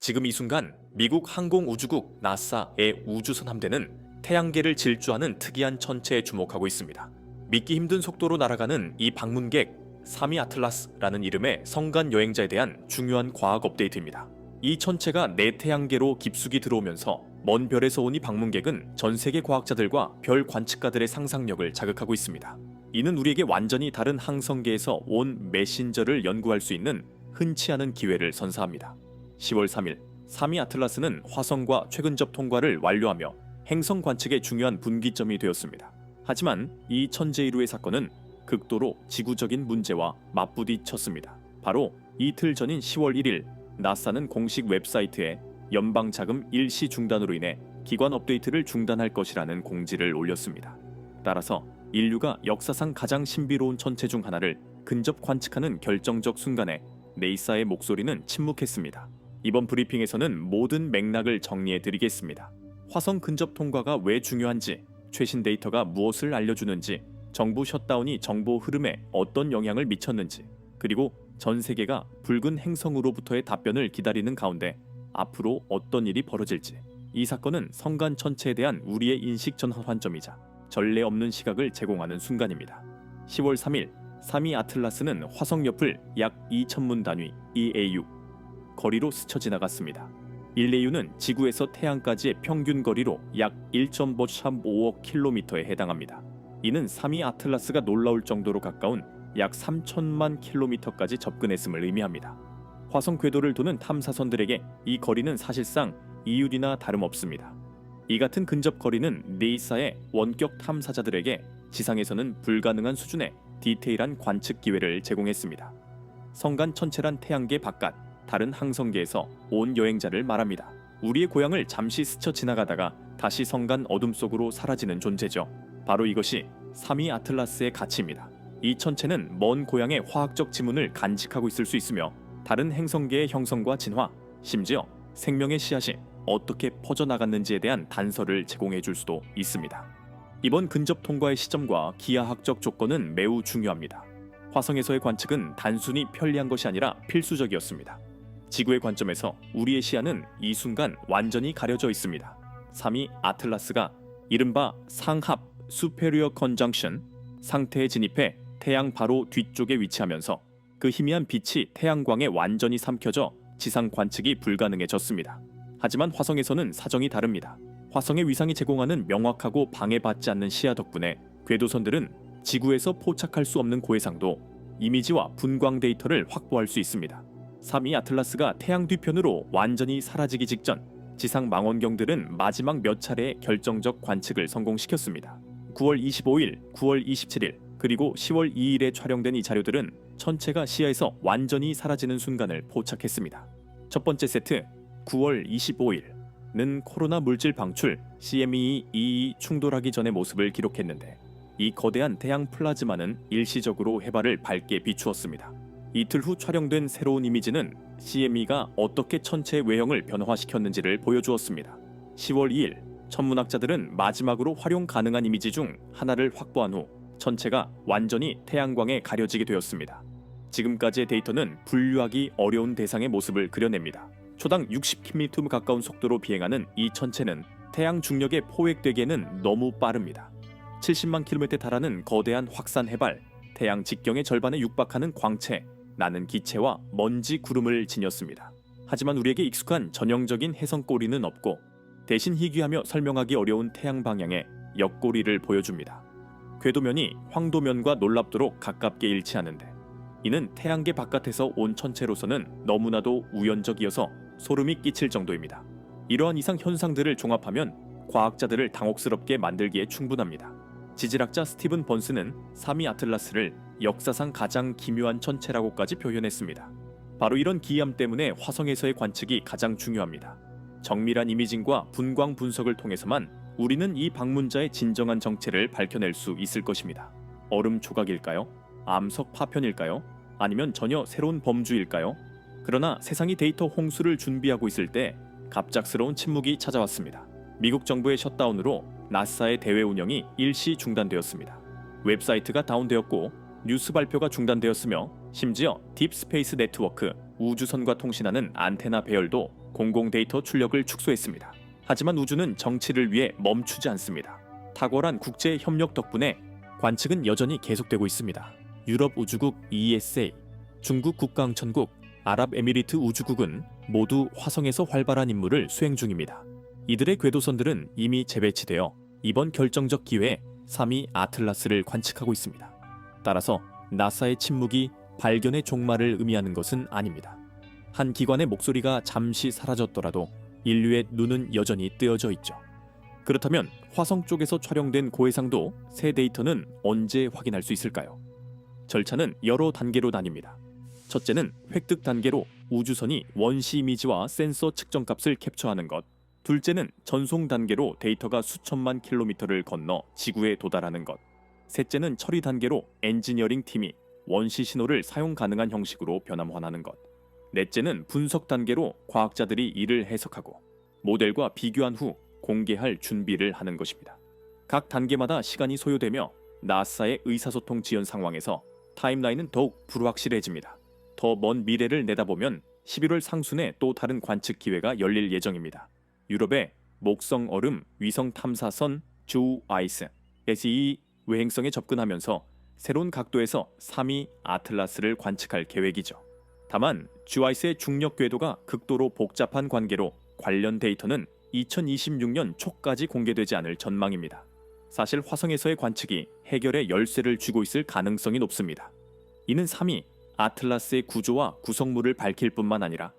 지금 이 순간 미국 항공우주국 나사의 우주선 함대는 태양계를 질주하는 특이한 천체에 주목하고 있습니다. 믿기 힘든 속도로 날아가는 이 방문객 사미 아틀라스라는 이름의 성간 여행자에 대한 중요한 과학 업데이트입니다. 이 천체가 내 태양계로 깊숙이 들어오면서 먼 별에서 온 이 방문객은 전 세계 과학자들과 별 관측가들의 상상력을 자극하고 있습니다. 이는 우리에게 완전히 다른 항성계에서 온 메신저를 연구할 수 있는 흔치 않은 기회를 선사합니다. 10월 3일 사미 아틀라스는 화성과 최근접 통과를 완료하며 행성 관측의 중요한 분기점이 되었습니다. 하지만 이 천재이루의 사건은 극도로 지구적인 문제와 맞부딪혔습니다. 바로 이틀 전인 10월 1일 나사는 공식 웹사이트에 연방 자금 일시 중단으로 인해 기관 업데이트를 중단할 것이라는 공지를 올렸습니다. 따라서 인류가 역사상 가장 신비로운 천체 중 하나를 근접 관측하는 결정적 순간에 네이사의 목소리는 침묵했습니다. 이번 브리핑에서는 모든 맥락을 정리해 드리겠습니다. 화성 근접 통과가 왜 중요한지, 최신 데이터가 무엇을 알려주는지, 정부 셧다운이 정보 흐름에 어떤 영향을 미쳤는지, 그리고 전 세계가 붉은 행성으로부터의 답변을 기다리는 가운데 앞으로 어떤 일이 벌어질지. 이 사건은 성간 천체에 대한 우리의 인식 전환점이자 전례 없는 시각을 제공하는 순간입니다. 10월 3일 사미 아틀라스는 화성 옆을 약 2천문 단위 EAU 거리로 스쳐 지나갔습니다. 1AU는 지구에서 태양까지의 평균 거리로 약 1.35억 킬로미터에 해당합니다. 이는 사미 아틀라스가 놀라울 정도로 가까운 약 3천만 킬로미터까지 접근했음을 의미합니다. 화성 궤도를 도는 탐사선들에게 이 거리는 사실상 이율이나 다름없습니다. 이 같은 근접 거리는 네이사의 원격 탐사자들에게 지상에서는 불가능한 수준의 디테일한 관측 기회를 제공했습니다. 성간 천체란 태양계 바깥 다른 항성계에서 온 여행자를 말합니다. 우리의 고향을 잠시 스쳐 지나가다가 다시 성간 어둠 속으로 사라지는 존재죠. 바로 이것이 사미 아틀라스의 가치입니다. 이 천체는 먼 고향의 화학적 지문을 간직하고 있을 수 있으며 다른 행성계의 형성과 진화, 심지어 생명의 씨앗이 어떻게 퍼져나갔는지에 대한 단서를 제공해 줄 수도 있습니다. 이번 근접 통과의 시점과 기하학적 조건은 매우 중요합니다. 화성에서의 관측은 단순히 편리한 것이 아니라 필수적이었습니다. 지구의 관점에서 우리의 시야는 이 순간 완전히 가려져 있습니다. 3위 아틀라스가 이른바 상합 수페리어 컨정션 상태에 진입해 태양 바로 뒤쪽에 위치하면서 그 희미한 빛이 태양광에 완전히 삼켜져 지상 관측이 불가능해졌습니다. 하지만 화성에서는 사정이 다릅니다. 화성의 위상이 제공하는 명확하고 방해받지 않는 시야 덕분에 궤도선들은 지구에서 포착할 수 없는 고해상도, 이미지와 분광 데이터를 확보할 수 있습니다. 3위 아틀라스가 태양 뒤편으로 완전히 사라지기 직전 지상 망원경들은 마지막 몇 차례의 결정적 관측을 성공시켰습니다. 9월 25일, 9월 27일, 그리고 10월 2일에 촬영된 이 자료들은 천체가 시야에서 완전히 사라지는 순간을 포착했습니다. 첫 번째 세트, 9월 25일는 코로나 물질 방출 CME2 충돌하기 전의 모습을 기록했는데 이 거대한 태양 플라즈마는 일시적으로 해발을 밝게 비추었습니다. 이틀 후 촬영된 새로운 이미지는 CME가 어떻게 천체의 외형을 변화시켰는지를 보여주었습니다. 10월 2일 천문학자들은 마지막으로 활용 가능한 이미지 중 하나를 확보한 후 천체가 완전히 태양광에 가려지게 되었습니다. 지금까지의 데이터는 분류하기 어려운 대상의 모습을 그려냅니다. 초당 60km 가까운 속도로 비행하는 이 천체는 태양 중력에 포획되기에는 너무 빠릅니다. 70만 킬로미터에 달하는 거대한 확산 해발, 태양 직경의 절반에 육박하는 광채, 나는 기체와 먼지 구름을 지녔습니다. 하지만 우리에게 익숙한 전형적인 해성 꼬리는 없고 대신 희귀하며 설명하기 어려운 태양 방향의 옆꼬리를 보여줍니다. 궤도면이 황도면과 놀랍도록 가깝게 일치하는데 이는 태양계 바깥에서 온 천체로서는 너무나도 우연적이어서 소름이 끼칠 정도입니다. 이러한 이상 현상들을 종합하면 과학자들을 당혹스럽게 만들기에 충분합니다. 지질학자 스티븐 번스는 사미 아틀라스를 역사상 가장 기묘한 천체라고까지 표현했습니다. 바로 이런 기이함 때문에 화성에서의 관측이 가장 중요합니다. 정밀한 이미징과 분광 분석을 통해서만 우리는 이 방문자의 진정한 정체를 밝혀낼 수 있을 것입니다. 얼음 조각일까요? 암석 파편일까요? 아니면 전혀 새로운 범주일까요? 그러나 세상이 데이터 홍수를 준비하고 있을 때 갑작스러운 침묵이 찾아왔습니다. 미국 정부의 셧다운으로 나사의 대외 운영이 일시 중단되었습니다. 웹사이트가 다운되었고 뉴스 발표가 중단되었으며 심지어 딥스페이스 네트워크 우주선과 통신하는 안테나 배열도 공공 데이터 출력을 축소했습니다. 하지만 우주는 정치를 위해 멈추지 않습니다. 탁월한 국제 협력 덕분에 관측은 여전히 계속되고 있습니다. 유럽 우주국 ESA, 중국 국가항천국, 아랍에미리트 우주국은 모두 화성에서 활발한 임무를 수행 중입니다. 이들의 궤도선들은 이미 재배치되어 이번 결정적 기회에 3위 아틀라스를 관측하고 있습니다. 따라서 나사의 침묵이 발견의 종말을 의미하는 것은 아닙니다. 한 기관의 목소리가 잠시 사라졌더라도 인류의 눈은 여전히 뜨여져 있죠. 그렇다면 화성 쪽에서 촬영된 고해상도 새 데이터는 언제 확인할 수 있을까요? 절차는 여러 단계로 나뉩니다. 첫째는 획득 단계로 우주선이 원시 이미지와 센서 측정 값을 캡처하는 것. 둘째는 전송 단계로 데이터가 수천만 킬로미터를 건너 지구에 도달하는 것. 셋째는 처리 단계로 엔지니어링 팀이 원시 신호를 사용 가능한 형식으로 변환하는 것. 넷째는 분석 단계로 과학자들이 이를 해석하고 모델과 비교한 후 공개할 준비를 하는 것입니다. 각 단계마다 시간이 소요되며 나사의 의사소통 지연 상황에서 타임라인은 더욱 불확실해집니다. 더 먼 미래를 내다보면 11월 상순에 또 다른 관측 기회가 열릴 예정입니다. 유럽의 목성 얼음 위성 탐사선 주 아이스 SE 외행성에 접근하면서 새로운 각도에서 3위 아틀라스를 관측할 계획이죠. 다만 주 아이스의 중력 궤도가 극도로 복잡한 관계로 관련 데이터는 2026년 초까지 공개되지 않을 전망입니다. 사실 화성에서의 관측이 해결의 열쇠를 쥐고 있을 가능성이 높습니다. 이는 3위 아틀라스의 구조와 구성물을 밝힐 뿐만 아니라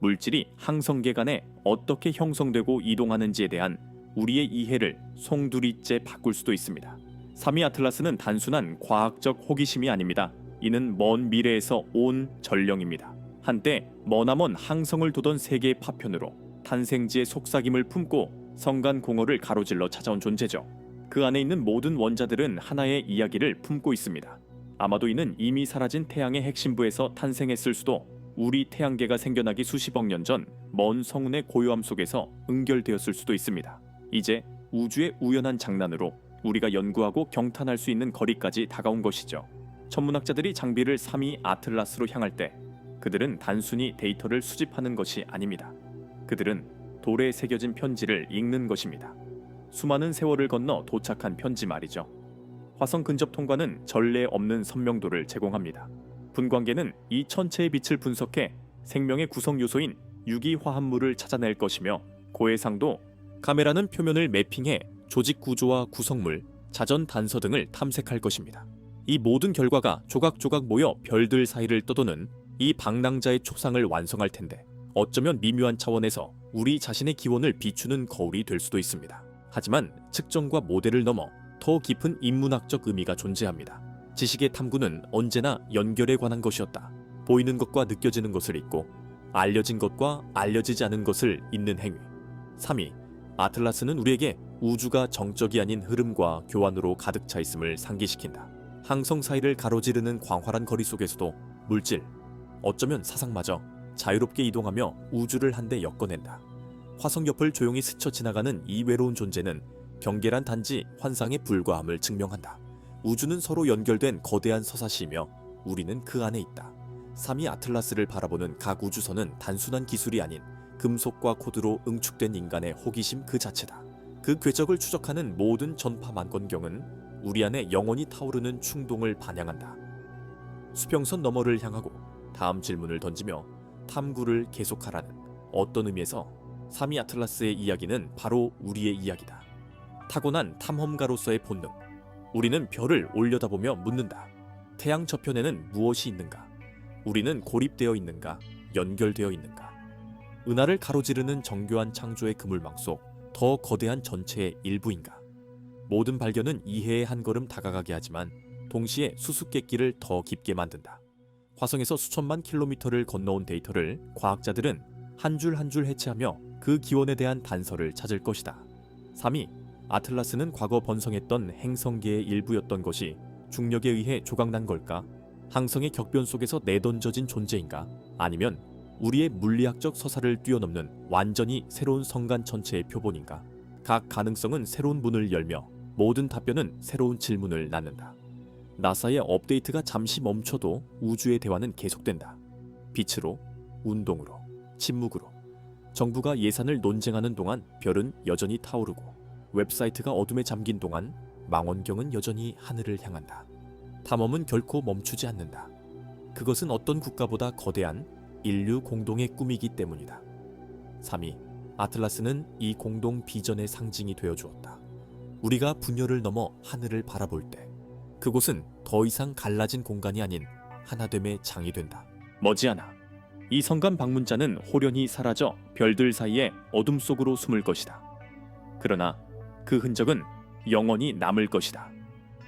물질이 항성계 간에 어떻게 형성되고 이동하는지에 대한 우리의 이해를 송두리째 바꿀 수도 있습니다. 3위 아틀라스는 단순한 과학적 호기심이 아닙니다. 이는 먼 미래에서 온 전령입니다. 한때 머나먼 항성을 도던 세계의 파편으로 탄생지의 속삭임을 품고 성간 공허를 가로질러 찾아온 존재죠. 그 안에 있는 모든 원자들은 하나의 이야기를 품고 있습니다. 아마도 이는 이미 사라진 태양의 핵심부에서 탄생했을 수도 우리 태양계가 생겨나기 수십억 년 전 먼 성운의 고요함 속에서 응결되었을 수도 있습니다. 이제 우주의 우연한 장난으로 우리가 연구하고 경탄할 수 있는 거리까지 다가온 것이죠. 천문학자들이 장비를 3위 아틀라스로 향할 때 그들은 단순히 데이터를 수집하는 것이 아닙니다. 그들은 돌에 새겨진 편지를 읽는 것입니다. 수많은 세월을 건너 도착한 편지 말이죠. 화성 근접 통과는 전례 없는 선명도를 제공합니다. 분광계는 이 천체의 빛을 분석해 생명의 구성 요소인 유기 화합물을 찾아낼 것이며 고해상도 카메라는 표면을 매핑해 조직 구조와 구성물, 자전 단서 등을 탐색할 것입니다. 이 모든 결과가 조각조각 모여 별들 사이를 떠도는 이 방랑자의 초상을 완성할 텐데 어쩌면 미묘한 차원에서 우리 자신의 기원을 비추는 거울이 될 수도 있습니다. 하지만 측정과 모델을 넘어 더 깊은 인문학적 의미가 존재합니다. 지식의 탐구는 언제나 연결에 관한 것이었다. 보이는 것과 느껴지는 것을 잊고 알려진 것과 알려지지 않은 것을 잊는 행위. 3위 아틀라스는 우리에게 우주가 정적이 아닌 흐름과 교환으로 가득 차 있음을 상기시킨다. 항성 사이를 가로지르는 광활한 거리 속에서도 물질, 어쩌면 사상마저 자유롭게 이동하며 우주를 한데 엮어낸다. 화성 옆을 조용히 스쳐 지나가는 이 외로운 존재는 경계란 단지 환상에 불과함을 증명한다. 우주는 서로 연결된 거대한 서사시이며 우리는 그 안에 있다. 3위 아틀라스를 바라보는 각 우주선은 단순한 기술이 아닌 금속과 코드로 응축된 인간의 호기심 그 자체다. 그 궤적을 추적하는 모든 전파 만권경은 우리 안에 영원히 타오르는 충동을 반영한다. 수평선 너머를 향하고 다음 질문을 던지며 탐구를 계속하라는 어떤 의미에서 3위 아틀라스의 이야기는 바로 우리의 이야기다. 타고난 탐험가로서의 본능. 우리는 별을 올려다보며 묻는다. 태양 저편에는 무엇이 있는가? 우리는 고립되어 있는가? 연결되어 있는가? 은하를 가로지르는 정교한 창조의 그물망 속 더 거대한 전체의 일부인가? 모든 발견은 이해의 한 걸음 다가가게 하지만 동시에 수수께끼를 더 깊게 만든다. 화성에서 수천만 킬로미터를 건너온 데이터를 과학자들은 한 줄 한 줄 해체하며 그 기원에 대한 단서를 찾을 것이다. 3위 아틀라스는 과거 번성했던 행성계의 일부였던 것이 중력에 의해 조각난 걸까? 항성의 격변 속에서 내던져진 존재인가? 아니면 우리의 물리학적 서사를 뛰어넘는 완전히 새로운 성간 전체의 표본인가? 각 가능성은 새로운 문을 열며 모든 답변은 새로운 질문을 낳는다. 나사의 업데이트가 잠시 멈춰도 우주의 대화는 계속된다. 빛으로, 운동으로, 침묵으로. 정부가 예산을 논쟁하는 동안 별은 여전히 타오르고 웹사이트가 어둠에 잠긴 동안 망원경은 여전히 하늘을 향한다. 탐험은 결코 멈추지 않는다. 그것은 어떤 국가보다 거대한 인류 공동의 꿈이기 때문이다. 3위 아틀라스는 이 공동 비전의 상징이 되어 주었다. 우리가 분열을 넘어 하늘을 바라볼 때 그곳은 더 이상 갈라진 공간이 아닌 하나됨의 장이 된다. 머지않아 이 성간 방문자는 호련히 사라져 별들 사이에 어둠 속으로 숨을 것이다. 그러나 그 흔적은 영원히 남을 것이다.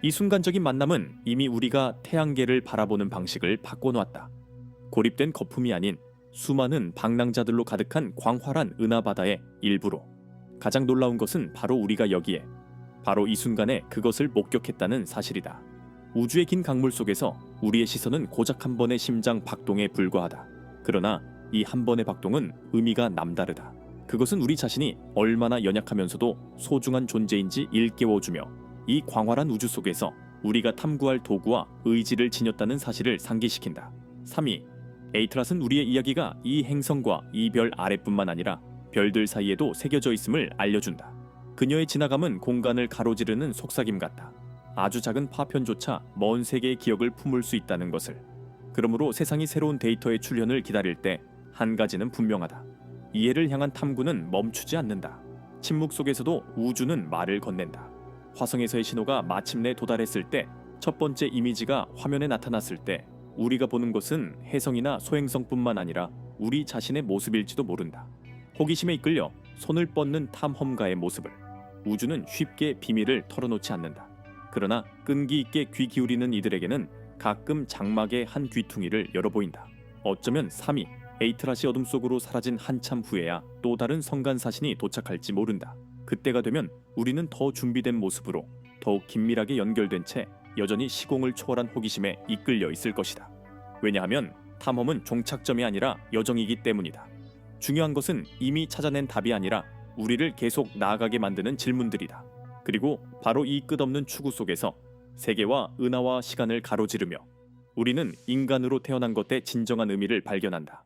이 순간적인 만남은 이미 우리가 태양계를 바라보는 방식을 바꿔놓았다. 고립된 거품이 아닌 수많은 방랑자들로 가득한 광활한 은하바다의 일부로 가장 놀라운 것은 바로 우리가 여기에 바로 이 순간에 그것을 목격했다는 사실이다. 우주의 긴 강물 속에서 우리의 시선은 고작 한 번의 심장 박동에 불과하다. 그러나 이 한 번의 박동은 의미가 남다르다. 그것은 우리 자신이 얼마나 연약하면서도 소중한 존재인지 일깨워주며 이 광활한 우주 속에서 우리가 탐구할 도구와 의지를 지녔다는 사실을 상기시킨다. 3위 에이트라스는 우리의 이야기가 이 행성과 이 별 아래뿐만 아니라 별들 사이에도 새겨져 있음을 알려준다. 그녀의 지나감은 공간을 가로지르는 속삭임 같다. 아주 작은 파편조차 먼 세계의 기억을 품을 수 있다는 것을. 그러므로 세상이 새로운 데이터의 출현을 기다릴 때 한 가지는 분명하다. 이해를 향한 탐구는 멈추지 않는다. 침묵 속에서도 우주는 말을 건넨다. 화성에서의 신호가 마침내 도달했을 때 첫 번째 이미지가 화면에 나타났을 때 우리가 보는 것은 해성이나 소행성뿐만 아니라 우리 자신의 모습일지도 모른다. 호기심에 이끌려 손을 뻗는 탐험가의 모습을 우주는 쉽게 비밀을 털어놓지 않는다. 그러나 끈기 있게 귀 기울이는 이들에게는 가끔 장막의 한 귀퉁이를 열어 보인다. 어쩌면 3위 에이트라시 어둠 속으로 사라진 한참 후에야 또 다른 성간 사신이 도착할지 모른다. 그때가 되면 우리는 더 준비된 모습으로 더욱 긴밀하게 연결된 채 여전히 시공을 초월한 호기심에 이끌려 있을 것이다. 왜냐하면 탐험은 종착점이 아니라 여정이기 때문이다. 중요한 것은 이미 찾아낸 답이 아니라 우리를 계속 나아가게 만드는 질문들이다. 그리고 바로 이 끝없는 추구 속에서 세계와 은하와 시간을 가로지르며 우리는 인간으로 태어난 것의 진정한 의미를 발견한다.